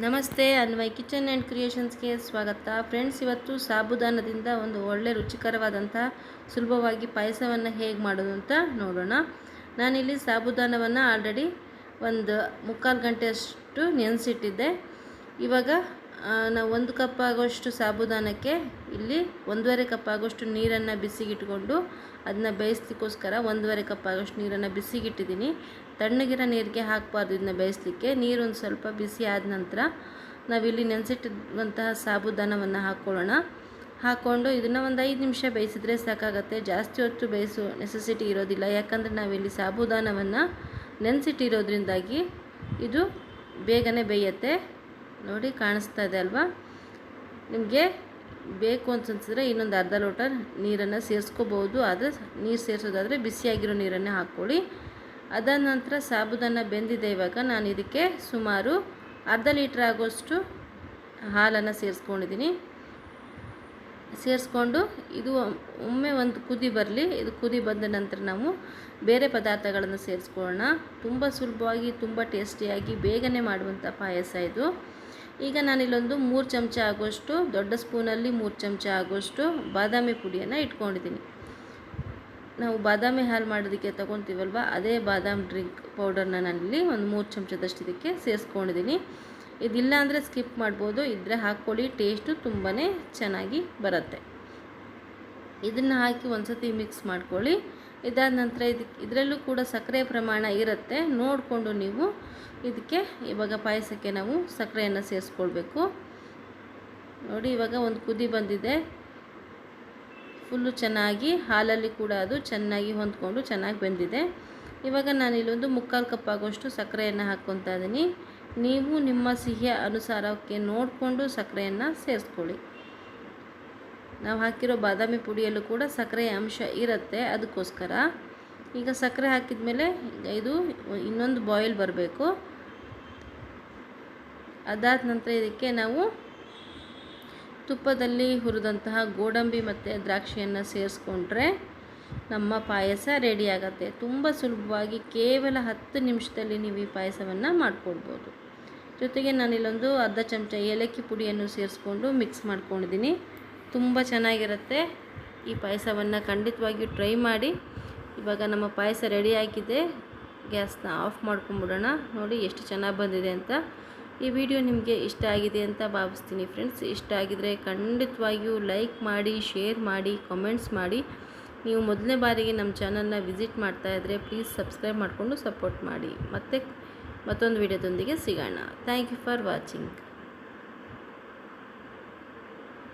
ನಮಸ್ತೆ Anvay kitchen and ಕ್ರಿಯೇಷನ್ಸ್ಗೆ ಸ್ವಾಗತ. Friends, ಇವತ್ತು ಸಾಬುದಾನದಿಂದ ಒಂದು ಒಳ್ಳೆ ರುಚಿಕರವಾದಂಥ, ಸುಲಭವಾಗಿ ಪಾಯಸವನ್ನು ಹೇಗೆ ಮಾಡೋದು ಅಂತ ನೋಡೋಣ. ನಾನಿಲ್ಲಿ ಸಾಬುದಾನವನ್ನು ಆಲ್ರೆಡಿ ಒಂದು ಮುಕ್ಕಾಲು ಗಂಟೆಯಷ್ಟು ನೆನೆಸಿಟ್ಟಿದ್ದೆ. ಇವಾಗ ನಾವು ಒಂದು ಕಪ್ ಆಗೋಷ್ಟು ಸಾಬುದಾನಕ್ಕೆ ಇಲ್ಲಿ ಒಂದೂವರೆ ಕಪ್ ಆಗೋಷ್ಟು ನೀರನ್ನು ಬಿಸಿಗಿಟ್ಕೊಂಡು ಅದನ್ನ ಬೇಯಿಸ್ಲಿಕ್ಕೋಸ್ಕರ ಒಂದೂವರೆ ಕಪ್ ಆಗೋಷ್ಟು ನೀರನ್ನು ಬಿಸಿಗಿಟ್ಟಿದ್ದೀನಿ. ತಣ್ಣಗಿರೋ ನೀರಿಗೆ ಹಾಕಬಾರ್ದು ಇದನ್ನ ಬೇಯಿಸ್ಲಿಕ್ಕೆ. ನೀರು ಒಂದು ಸ್ವಲ್ಪ ಬಿಸಿ ಆದ ನಂತರ ನಾವಿಲ್ಲಿ ನೆನೆಸಿಟ್ಟಿರುವಂತಹ ಸಾಬುದಾನವನ್ನು ಹಾಕ್ಕೊಳ್ಳೋಣ ಹಾಕ್ಕೊಂಡು ಇದನ್ನು ಒಂದು ಐದು ನಿಮಿಷ ಬೇಯಿಸಿದ್ರೆ ಸಾಕಾಗತ್ತೆ. ಜಾಸ್ತಿ ಹೊತ್ತು ಬೇಯಿಸೋ ನೆಸೆಸಿಟಿ ಇರೋದಿಲ್ಲ. ಯಾಕಂದರೆ ನಾವಿಲ್ಲಿ ಸಾಬುದಾನವನ್ನು ನೆನೆಸಿಟ್ಟಿರೋದ್ರಿಂದಾಗಿ ಇದು ಬೇಗನೆ ಬೇಯುತ್ತೆ. ನೋಡಿ ಕಾಣಿಸ್ತಾ ಇದೆ ಅಲ್ವಾ? ನಿಮಗೆ ಬೇಕು ಅನ್ಸಿದ್ರೆ ಇನ್ನೊಂದು ಅರ್ಧ ಲೋಟ ನೀರನ್ನು ಸೇರಿಸ್ಕೋಬೋದು ಆದರೆ ನೀರು ಸೇರಿಸೋದಾದರೆ ಬಿಸಿಯಾಗಿರೋ ನೀರನ್ನೇ ಹಾಕ್ಕೊಳ್ಳಿ. ಅದಾದ ನಂತರ ಸಾಬುದನ್ನು ಬೆಂದಿದೆ ಇವಾಗ. ನಾನು ಇದಕ್ಕೆ ಸುಮಾರು ಅರ್ಧ ಲೀಟ್ರ್ ಆಗೋಷ್ಟು ಹಾಲನ್ನು ಸೇರಿಸ್ಕೊಂಡಿದ್ದೀನಿ. ಸೇರಿಸ್ಕೊಂಡು ಇದು ಒಮ್ಮೆ ಒಂದು ಕುದಿ ಬರಲಿ. ಇದು ಕುದಿ ಬಂದ ನಂತರ ನಾವು ಬೇರೆ ಪದಾರ್ಥಗಳನ್ನು ಸೇರಿಸ್ಕೊಳ್ಳೋಣ. ತುಂಬ ಸುಲಭವಾಗಿ, ತುಂಬ ಟೇಸ್ಟಿಯಾಗಿ, ಬೇಗನೆ ಮಾಡುವಂಥ ಪಾಯಸ ಇದು. ಈಗ ನಾನಿಲ್ಲೊಂದು ಮೂರು ಚಮಚ ಆಗೋಷ್ಟು ದೊಡ್ಡ ಸ್ಪೂನಲ್ಲಿ ಮೂರು ಚಮಚ ಆಗೋಷ್ಟು ಬಾದಾಮಿ ಪುಡಿಯನ್ನು ಇಟ್ಕೊಂಡಿದ್ದೀನಿ. ನಾವು ಬಾದಾಮಿ ಹಾಲು ಮಾಡೋದಕ್ಕೆ ತೊಗೊತೀವಲ್ವ, ಅದೇ ಬಾದಾಮಿ ಡ್ರಿಂಕ್ ಪೌಡರ್ನ ನಾನಿಲ್ಲಿ ಒಂದು ಮೂರು ಚಮಚದಷ್ಟು ಇದಕ್ಕೆ ಸೇರಿಸ್ಕೊಂಡಿದ್ದೀನಿ. ಇದಿಲ್ಲ ಅಂದರೆ ಸ್ಕಿಪ್ ಮಾಡ್ಬೋದು ಇದ್ದರೆ ಹಾಕ್ಕೊಳ್ಳಿ, ಟೇಸ್ಟು ತುಂಬಾ ಚೆನ್ನಾಗಿ ಬರುತ್ತೆ. ಇದನ್ನು ಹಾಕಿ ಒಂದು ಸತಿ ಮಿಕ್ಸ್ ಮಾಡ್ಕೊಳ್ಳಿ. ಇದಾದ ನಂತರ ಇದಕ್ಕೆ ಇದರಲ್ಲೂ ಕೂಡ ಸಕ್ಕರೆ ಪ್ರಮಾಣ ಇರುತ್ತೆ. ನೋಡಿಕೊಂಡು ನೀವು ಇದಕ್ಕೆ ಇವಾಗ ಪಾಯಸಕ್ಕೆ ನಾವು ಸಕ್ಕರೆಯನ್ನು ಸೇರಿಸ್ಕೊಳ್ಬೇಕು. ನೋಡಿ ಇವಾಗ ಒಂದು ಕುದಿ ಬಂದಿದೆ. ಫುಲ್ಲು ಚೆನ್ನಾಗಿ ಹಾಲಲ್ಲಿ ಕೂಡ ಅದು ಚೆನ್ನಾಗಿ ಹೊಂದ್ಕೊಂಡು ಚೆನ್ನಾಗಿ ಬೆಂದಿದೆ. ಇವಾಗ ನಾನು ಇಲ್ಲೊಂದು ಮುಕ್ಕಾಲು ಕಪ್ ಆಗೋಷ್ಟು ಸಕ್ಕರೆಯನ್ನು ಹಾಕ್ಕೊತಾ ಇದ್ದೀನಿ ನೀವು ನಿಮ್ಮ ಸಿಹಿಯ ಅನುಸಾರಕ್ಕೆ ನೋಡಿಕೊಂಡು ಸಕ್ಕರೆಯನ್ನು ಸೇರಿಸ್ಕೊಳ್ಳಿ. ನಾವು ಹಾಕಿರೋ ಬಾದಾಮಿ ಪುಡಿಯಲ್ಲೂ ಕೂಡ ಸಕ್ಕರೆಯ ಅಂಶ ಇರುತ್ತೆ ಅದಕ್ಕೋಸ್ಕರ. ಈಗ ಸಕ್ಕರೆ ಹಾಕಿದ ಮೇಲೆ ಇದು ಇನ್ನೊಂದು ಬಾಯ್ಲ್ ಬರಬೇಕು. ಅದಾದ ನಂತರ ಇದಕ್ಕೆ ನಾವು ತುಪ್ಪದಲ್ಲಿ ಹುರಿದಂತಹ ಗೋಡಂಬಿ ಮತ್ತು ದ್ರಾಕ್ಷಿಯನ್ನು ಸೇರಿಸ್ಕೊಂಡ್ರೆ ನಮ್ಮ ಪಾಯಸ ರೆಡಿ ಆಗುತ್ತೆ. ತುಂಬ ಸುಲಭವಾಗಿ ಕೇವಲ ಹತ್ತು ನಿಮಿಷದಲ್ಲಿ ನೀವು ಈ ಪಾಯಸವನ್ನು ಮಾಡ್ಕೊಳ್ಬೋದು ಜೊತೆಗೆ ನಾನಿಲ್ಲೊಂದು ಅರ್ಧ ಚಮಚ ಏಲಕ್ಕಿ ಪುಡಿಯನ್ನು ಸೇರಿಸ್ಕೊಂಡು ಮಿಕ್ಸ್ ಮಾಡ್ಕೊಂಡಿದ್ದೀನಿ. ತುಂಬ ಚೆನ್ನಾಗಿರುತ್ತೆ. ಈ ಪಾಯಸವನ್ನು ಖಂಡಿತವಾಗಿಯೂ ಟ್ರೈ ಮಾಡಿ. ಇವಾಗ ನಮ್ಮ ಪಾಯಸ ರೆಡಿ ಆಗಿದೆ. ಗ್ಯಾಸ್ನ ಆಫ್ ಮಾಡ್ಕೊಂಬಿಡೋಣ. ನೋಡಿ ಎಷ್ಟು ಚೆನ್ನಾಗಿ ಬಂದಿದೆ ಅಂತ. ಈ ವಿಡಿಯೋ ನಿಮಗೆ ಇಷ್ಟ ಆಗಿದೆ ಅಂತ ಭಾವಿಸ್ತೀನಿ ಫ್ರೆಂಡ್ಸ್ ಇಷ್ಟ ಆಗಿದರೆ ಖಂಡಿತವಾಗಿಯೂ ಲೈಕ್ ಮಾಡಿ ಶೇರ್ ಮಾಡಿ ಕಮೆಂಟ್ಸ್ ಮಾಡಿ. ನೀವು ಮೊದಲನೇ ಬಾರಿಗೆ ನಮ್ಮ ಚಾನಲ್ನ ವಿಸಿಟ್ ಮಾಡ್ತಾ ಇದ್ದರೆ ಪ್ಲೀಸ್ ಸಬ್ಸ್ಕ್ರೈಬ್ ಮಾಡಿಕೊಂಡು ಸಪೋರ್ಟ್ ಮಾಡಿ. ಮತ್ತೆ ಮತ್ತೊಂದು ವಿಡಿಯೋದೊಂದಿಗೆ ಸಿಗೋಣ. Thank you for watching